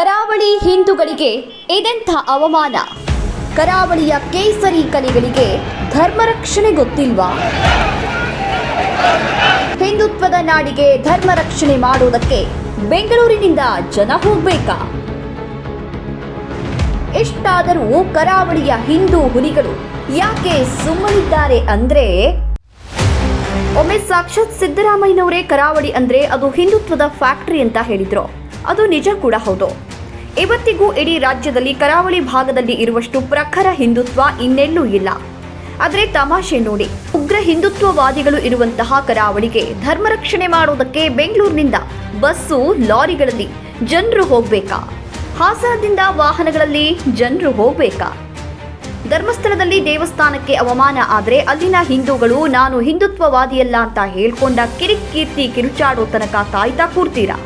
ಕರಾವಳಿ ಹಿಂದೂಗಳಿಗೆ ಇದೆಂಥ ಅವಮಾನ? ಕರಾವಳಿಯ ಕೇಸರಿ ಕಲಿಗಳಿಗೆ ಧರ್ಮರಕ್ಷಣೆ ಗೊತ್ತಿಲ್ವಾ? ಹಿಂದುತ್ವದ ನಾಡಿಗೆ ಧರ್ಮ ರಕ್ಷಣೆ ಮಾಡುವುದಕ್ಕೆ ಬೆಂಗಳೂರಿನಿಂದ ಜನ ಹೋಗ್ಬೇಕಾ? ಎಷ್ಟಾದರೂ ಕರಾವಳಿಯ ಹಿಂದೂ ಹುಲಿಗಳು ಯಾಕೆ ಸುಮ್ಮನಿದ್ದಾರೆ ಅಂದ್ರೆ? ಒಮ್ಮೆ ಸಾಕ್ಷಾತ್ ಸಿದ್ದರಾಮಯ್ಯನವರೇ ಕರಾವಳಿ ಅಂದ್ರೆ ಅದು ಹಿಂದುತ್ವದ ಫ್ಯಾಕ್ಟರಿ ಅಂತ ಹೇಳಿದ್ರು. ಅದು ನಿಜ ಕೂಡ ಹೌದು. ಇವತ್ತಿಗೂ ಇಡೀ ರಾಜ್ಯದಲ್ಲಿ ಕರಾವಳಿ ಭಾಗದಲ್ಲಿ ಇರುವಷ್ಟು ಪ್ರಖರ ಹಿಂದುತ್ವ ಇನ್ನೆಲ್ಲೂ ಇಲ್ಲ. ಆದರೆ ತಮಾಷೆ ನೋಡಿ, ಉಗ್ರ ಹಿಂದುತ್ವವಾದಿಗಳು ಇರುವಂತಹ ಕರಾವಳಿಗೆ ಧರ್ಮ ರಕ್ಷಣೆ ಮಾಡೋದಕ್ಕೆ ಬೆಂಗಳೂರಿನಿಂದ ಬಸ್ಸು, ಲಾರಿಗಳಲ್ಲಿ ಜನರು ಹೋಗ್ಬೇಕಾ? ಹಾಸನದಿಂದ ವಾಹನಗಳಲ್ಲಿ ಜನರು ಹೋಗ್ಬೇಕಾ? ಧರ್ಮಸ್ಥಳದಲ್ಲಿ ದೇವಸ್ಥಾನಕ್ಕೆ ಅವಮಾನ ಆದರೆ ಅಲ್ಲಿನ ಹಿಂದೂಗಳು, ನಾನು ಹಿಂದುತ್ವವಾದಿಯಲ್ಲ ಅಂತ ಹೇಳ್ಕೊಂಡ ಕಿರಿಕೀರ್ತಿ ಕಿರುಚಾಡೋ ತನಕ ಕಾಯ್ತಾ ಕೂರ್ತೀರಾ?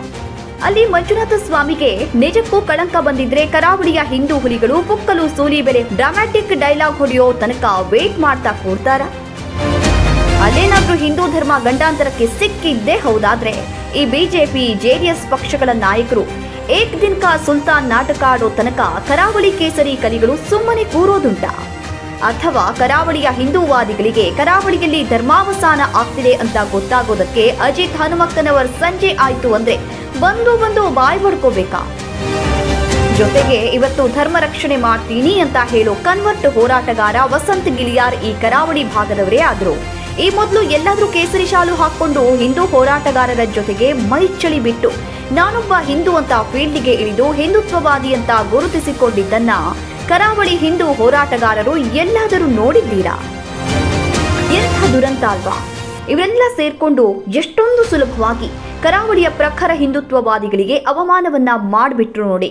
ಅಲ್ಲಿ ಮಂಜುನಾಥ ಸ್ವಾಮಿಗೆ ನಿಜಕ್ಕೂ ಕಳಂಕ ಬಂದಿದ್ರೆ ಕರಾವಳಿಯ ಹಿಂದೂ ಹುಲಿಗಳು ಪುಕ್ಕಲು ಸೂಲಿ ಬೆಲೆ ಡ್ರಾಮ್ಯಾಟಿಕ್ ಡೈಲಾಗ್ ಹೊಡೆಯೋ ತನಕ ವೇಟ್ ಮಾಡ್ತಾ ಕೂರ್ತಾರಾ. ಅಲ್ಲೇನಾದ್ರೂ ಹಿಂದೂ ಧರ್ಮ ಗಂಡಾಂತರಕ್ಕೆ ಸಿಕ್ಕಿದ್ದೇ ಹೌದಾದ್ರೆ ಈ ಬಿಜೆಪಿ, ಜೆಡಿಎಸ್ ಪಕ್ಷಗಳ ನಾಯಕರು ಏಕ್ ದಿನ ಕಾ ಸುಲ್ತಾನ್ ನಾಟಕ ಆಡೋ ತನಕ ಕರಾವಳಿ ಕೇಸರಿ ಕಲಿಗಳು ಸುಮ್ಮನೆ ಕೂರೋದುಂಟ. ಅಥವಾ ಕರಾವಳಿಯ ಹಿಂದೂವಾದಿಗಳಿಗೆ ಕರಾವಳಿಯಲ್ಲಿ ಧರ್ಮಾವಸಾನ ಆಗ್ತಿದೆ ಅಂತ ಗೊತ್ತಾಗೋದಕ್ಕೆ ಅಜಿತ್ ಹನುಮಕ್ಕನವರ್ ಸಂಜೆ ಆಯ್ತು ಅಂದ್ರೆ ಬಂದು ಬಂದು ಬಾಯ್ ಬಡ್ಕೋಬೇಕಾ ಜೊತೆಗೆ ಇವತ್ತು ಧರ್ಮ ರಕ್ಷಣೆ ಮಾಡ್ತೀನಿ ಅಂತ ಹೇಳೋ ಕನ್ವರ್ಟ್ ಹೋರಾಟಗಾರ ವಸಂತ್ ಗಿಲಿಯಾರ್ ಈ ಕರಾವಳಿ ಭಾಗದವರೇ ಆದ್ರು. ಈ ಮೊದಲು ಎಲ್ಲಾದರೂ ಕೇಸರಿ ಶಾಲು ಹಾಕೊಂಡು ಹಿಂದೂ ಹೋರಾಟಗಾರರ ಜೊತೆಗೆ ಮೈ ಚಳಿ ಬಿಟ್ಟು ನಾನೊಬ್ಬ ಹಿಂದೂ ಅಂತ ಫೀಲ್ಡ್ಗೆ ಇಳಿದು ಹಿಂದುತ್ವವಾದಿ ಅಂತ ಗುರುತಿಸಿಕೊಂಡಿದ್ದನ್ನ ಕರಾವಳಿ ಹಿಂದೂ ಹೋರಾಟಗಾರರು ಎಲ್ಲಾದರೂ ನೋಡಿದ್ದೀರಾ? ಎಂಥ ದುರಂತ ಅಲ್ವಾ? ಇವರೆಲ್ಲ ಸೇರ್ಕೊಂಡು ಎಷ್ಟೊಂದು ಸುಲಭವಾಗಿ ಕರಾವಳಿಯ ಪ್ರಖರ ಹಿಂದುತ್ವವಾದಿಗಳಿಗೆ ಅವಮಾನವನ್ನ ಮಾಡಿಬಿಟ್ರು ನೋಡಿ.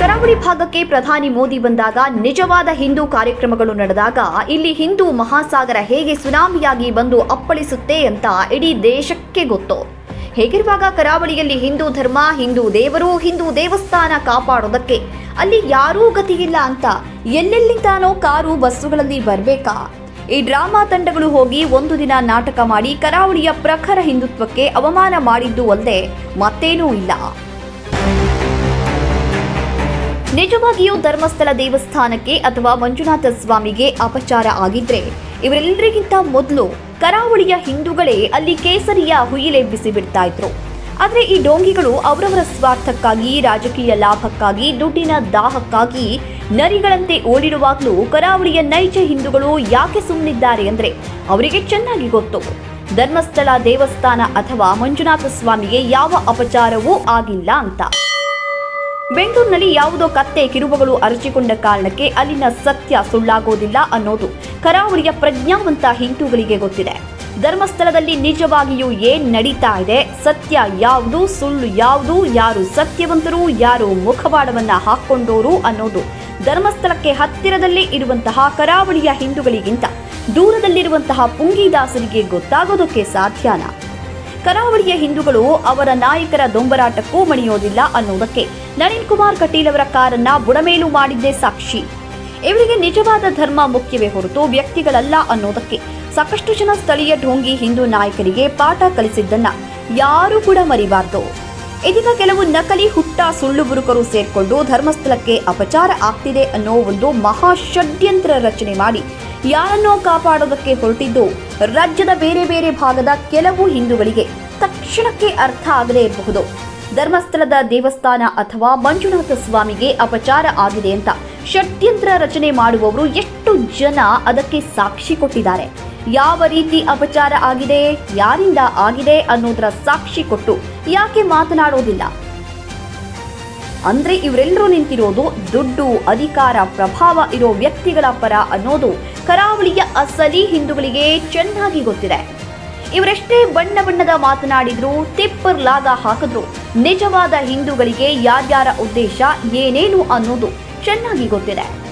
ಕರಾವಳಿ ಭಾಗಕ್ಕೆ ಪ್ರಧಾನಿ ಮೋದಿ ಬಂದಾಗ ನಿಜವಾದ ಹಿಂದೂ ಕಾರ್ಯಕ್ರಮಗಳು ನಡೆದಾಗ ಇಲ್ಲಿ ಹಿಂದೂ ಮಹಾಸಾಗರ ಹೇಗೆ ಸುನಾಮಿಯಾಗಿ ಬಂದು ಅಪ್ಪಳಿಸುತ್ತೆ ಅಂತ ಇಡೀ ದೇಶಕ್ಕೆ ಗೊತ್ತು. ಹೇಗಿರುವಾಗ ಕರಾವಳಿಯಲ್ಲಿ ಹಿಂದೂ ಧರ್ಮ, ಹಿಂದೂ ದೇವರು, ಹಿಂದೂ ದೇವಸ್ಥಾನ ಕಾಪಾಡೋದಕ್ಕೆ ಅಲ್ಲಿ ಯಾರೂ ಗತಿಯಿಲ್ಲ ಅಂತ ಎಲ್ಲೆಲ್ಲಿಂದಾನೋ ಕಾರು, ಬಸ್ಸುಗಳಲ್ಲಿ ಬರಬೇಕಾ? ಈ ಡ್ರಾಮಾ ತಂಡಗಳು ಹೋಗಿ ಒಂದು ದಿನ ನಾಟಕ ಮಾಡಿ ಕರಾವಳಿಯ ಪ್ರಖರ ಹಿಂದುತ್ವಕ್ಕೆ ಅವಮಾನ ಮಾಡಿದ್ದು ಅಲ್ಲದೆ ಮತ್ತೇನೂ ಇಲ್ಲ. ನಿಜವಾಗಿಯೂ ಧರ್ಮಸ್ಥಳ ದೇವಸ್ಥಾನಕ್ಕೆ ಅಥವಾ ಮಂಜುನಾಥ ಸ್ವಾಮಿಗೆ ಅಪಚಾರ ಆಗಿದ್ರೆ ಇವರೆಲ್ಲರಿಗಿಂತ ಮೊದಲು ಕರಾವಳಿಯ ಹಿಂದೂಗಳೇ ಅಲ್ಲಿ ಕೇಸರಿಯ ಹುಯಿಲೆಬ್ಬಿಸಿ ಬಿಡ್ತಾ ಇದ್ರು. ಆದರೆ ಈ ಡೋಂಗಿಗಳು ಅವರವರ ಸ್ವಾರ್ಥಕ್ಕಾಗಿ, ರಾಜಕೀಯ ಲಾಭಕ್ಕಾಗಿ, ದುಡ್ಡಿನ ದಾಹಕ್ಕಾಗಿ ನರಿಗಳಂತೆ ಓಡಿರುವಾಗಲೂ ಕರಾವಳಿಯ ನೈಜ ಹಿಂದೂಗಳು ಯಾಕೆ ಸುಮ್ಮನಿದ್ದಾರೆ ಅಂದರೆ ಅವರಿಗೆ ಚೆನ್ನಾಗಿ ಗೊತ್ತು. ಧರ್ಮಸ್ಥಳ ದೇವಸ್ಥಾನ ಅಥವಾ ಮಂಜುನಾಥ ಸ್ವಾಮಿಗೆ ಯಾವ ಅಪಚಾರವೂ ಆಗಿಲ್ಲ ಅಂತ. ಬೆಂಗಳೂರಿನಲ್ಲಿ ಯಾವುದೋ ಕತ್ತೆ ಕಿರುಬಗಳು ಅರಚಿಕೊಂಡ ಕಾರಣಕ್ಕೆ ಅಲ್ಲಿನ ಸತ್ಯ ಸುಳ್ಳಾಗೋದಿಲ್ಲ ಅನ್ನೋದು ಕರಾವಳಿಯ ಪ್ರಜ್ಞಾವಂತ ಹಿಂದೂಗಳಿಗೆ ಗೊತ್ತಿದೆ. ಧರ್ಮಸ್ಥಳದಲ್ಲಿ ನಿಜವಾಗಿಯೂ ಏನ್ ನಡೀತಾ ಇದೆ? ಸತ್ಯ ಯಾವುದು, ಸುಳ್ಳು ಯಾವುದು, ಯಾರು ಸತ್ಯವಂತರು, ಯಾರು ಮುಖವಾಡವನ್ನ ಹಾಕೊಂಡೋರು ಅನ್ನೋದು ಧರ್ಮಸ್ಥಳಕ್ಕೆ ಹತ್ತಿರದಲ್ಲೇ ಇರುವಂತಹ ಕರಾವಳಿಯ ಹಿಂದೂಗಳಿಗಿಂತ ದೂರದಲ್ಲಿರುವಂತಹ ಪುಂಗಿದಾಸರಿಗೆ ಗೊತ್ತಾಗೋದಕ್ಕೆ ಸಾಧ್ಯನ? ಕರಾವಳಿಯ ಹಿಂದೂಗಳು ಅವರ ನಾಯಕರ ದೊಂಬರಾಟಕ್ಕೂ ಮಣಿಯೋದಿಲ್ಲ ಅನ್ನೋದಕ್ಕೆ ನಳಿನ್ ಕುಮಾರ್ ಕಟೀಲ್ ಅವರ ಕಾರನ್ನ ಬುಡಮೇಲು ಮಾಡಿದ್ದೇ ಸಾಕ್ಷಿ. ಇವರಿಗೆ ನಿಜವಾದ ಧರ್ಮ ಮುಖ್ಯವೇ ಹೊರತು ವ್ಯಕ್ತಿಗಳಲ್ಲ ಅನ್ನೋದಕ್ಕೆ ಸಾಕಷ್ಟು ಜನ ಸ್ಥಳೀಯ ಢೋಂಗಿ ಹಿಂದೂ ನಾಯಕರಿಗೆ ಪಾಠ ಕಲಿಸಿದ್ದನ್ನ ಯಾರೂ ಕೂಡ ಮರಿಬಾರ್ದು. ಇದೀಗ ಕೆಲವು ನಕಲಿ ಹುಟ್ಟ ಸುಳ್ಳು ಬುರುಕರು ಸೇರ್ಕೊಂಡು ಧರ್ಮಸ್ಥಳಕ್ಕೆ ಅಪಚಾರ ಆಗ್ತಿದೆ ಅನ್ನೋ ಒಂದು ಮಹಾ ಷಡ್ಯಂತ್ರ ರಚನೆ ಮಾಡಿ ಯಾರನ್ನೋ ಕಾಪಾಡೋದಕ್ಕೆ ಹೊರಟಿದ್ದು ರಾಜ್ಯದ ಬೇರೆ ಬೇರೆ ಭಾಗದ ಕೆಲವು ಹಿಂದೂಗಳಿಗೆ. ತಕ್ಷಣಕ್ಕೆ ಅರ್ಥ ಆಗದೇ ಇರಬಹುದು ಧರ್ಮಸ್ಥಳದ ದೇವಸ್ಥಾನ ಅಥವಾ ಮಂಜುನಾಥ ಸ್ವಾಮಿಗೆ ಅಪಚಾರ ಆಗಿದೆ ಅಂತ ಷಡ್ಯಂತ್ರ ರಚನೆ ಮಾಡುವವರು ಎಷ್ಟು ಜನ ಅದಕ್ಕೆ ಸಾಕ್ಷಿ ಕೊಟ್ಟಿದ್ದಾರೆ. ಯಾವ ರೀತಿ ಅಪಚಾರ ಆಗಿದೆ, ಯಾರಿಂದ ಆಗಿದೆ ಅನ್ನೋದರ ಸಾಕ್ಷಿ ಕೊಟ್ಟು ಯಾಕೆ ಮಾತನಾಡೋದಿಲ್ಲ? ಅಂದ್ರೆ ಇವರೆಲ್ಲರೂ ನಿಂತಿರೋದು ದುಡ್ಡು, ಅಧಿಕಾರ, ಪ್ರಭಾವ ಇರೋ ವ್ಯಕ್ತಿಗಳ ಪರ ಅನ್ನೋದು ಕರಾವಳಿಯ ಅಸಲಿ ಹಿಂದೂಗಳಿಗೆ ಚೆನ್ನಾಗಿ ಗೊತ್ತಿದೆ. ಇವರೆಷ್ಟೇ ಬಣ್ಣ ಬಣ್ಣದ ಮಾತನಾಡಿದ್ರು, ತಿಪ್ಪರ್ ಲಾಗ ಹಾಕಿದ್ರು. ನಿಜವಾದ ಹಿಂದೂಗಳಿಗೆ ಯಾರ್ಯಾರ ಉದ್ದೇಶ, ಏನೇನು ಅನ್ನೋದು ಚೆನ್ನಾಗಿ ಗೊತ್ತಿದೆ.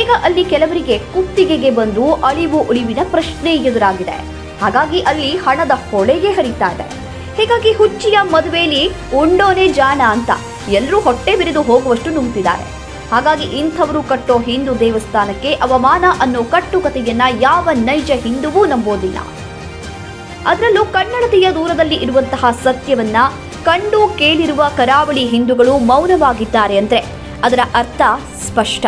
ಈಗ ಅಲ್ಲಿ ಕೆಲವರಿಗೆ ಕುತ್ತಿಗೆಗೆ ಬಂದು ಅಳಿವು ಉಳಿವಿನ ಪ್ರಶ್ನೆ ಎದುರಾಗಿದೆ. ಹಾಗಾಗಿ ಅಲ್ಲಿ ಹಣದ ಹೊಳೆಗೆ ಹರಿತಾ ಇದೆ. ಹೀಗಾಗಿ ಹುಚ್ಚಿಯ ಮದುವೆಯಲ್ಲಿ ಉಂಡೋನೆ ಜಾನ ಅಂತ ಎಲ್ಲರೂ ಹೊಟ್ಟೆ ಬಿರಿದು ಹೋಗುವಷ್ಟು ನುಂಗ್ತಿದ್ದಾರೆ. ಹಾಗಾಗಿ ಇಂಥವರು ಕಟ್ಟೋ ಹಿಂದೂ ದೇವಸ್ಥಾನಕ್ಕೆ ಅವಮಾನ ಅನ್ನೋ ಕಟ್ಟುಕತೆಯನ್ನ ಯಾವ ನೈಜ ಹಿಂದುವೂ ನಂಬೋದಿಲ್ಲ. ಅದರಲ್ಲೂ ಕನ್ನಡತೆಯ ದೂರದಲ್ಲಿ ಇರುವಂತಹ ಸತ್ಯವನ್ನ ಕಂಡು ಕೇಳಿರುವ ಕರಾವಳಿ ಹಿಂದೂಗಳು ಮೌನವಾಗಿದ್ದಾರೆ ಅಂದ್ರೆ ಅದರ ಅರ್ಥ ಸ್ಪಷ್ಟ.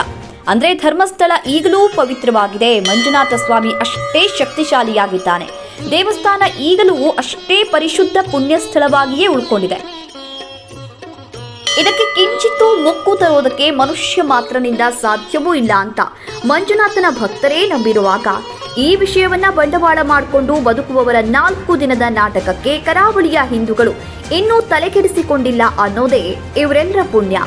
ಅಂದ್ರೆ ಧರ್ಮಸ್ಥಳ ಈಗಲೂ ಪವಿತ್ರವಾಗಿದೆ. ಮಂಜುನಾಥ ಸ್ವಾಮಿ ಅಷ್ಟೇ ಶಕ್ತಿಶಾಲಿಯಾಗಿದ್ದಾನೆ. ದೇವಸ್ಥಾನ ಈಗಲೂ ಅಷ್ಟೇ ಪರಿಶುದ್ಧ ಪುಣ್ಯ ಸ್ಥಳವಾಗಿಯೇ ಉಳ್ಕೊಂಡಿದೆ. ಇದಕ್ಕೆ ಕಿಂಚಿತ್ತು ಮುಕ್ಕು ತರೋದಕ್ಕೆ ಮನುಷ್ಯ ಮಾತ್ರನಿಂದ ಸಾಧ್ಯವೂ ಇಲ್ಲ ಅಂತ ಮಂಜುನಾಥನ ಭಕ್ತರೇ ನಂಬಿರುವಾಗ ಈ ವಿಷಯವನ್ನ ಬಂಡವಾಳ ಮಾಡಿಕೊಂಡು ಬದುಕುವವರ ನಾಲ್ಕು ದಿನದ ನಾಟಕಕ್ಕೆ ಕರಾವಳಿಯ ಹಿಂದೂಗಳು ಇನ್ನೂ ತಲೆಕೆಡಿಸಿಕೊಂಡಿಲ್ಲ ಅನ್ನೋದೇ ಇವರೆಲ್ಲರ ಪುಣ್ಯ.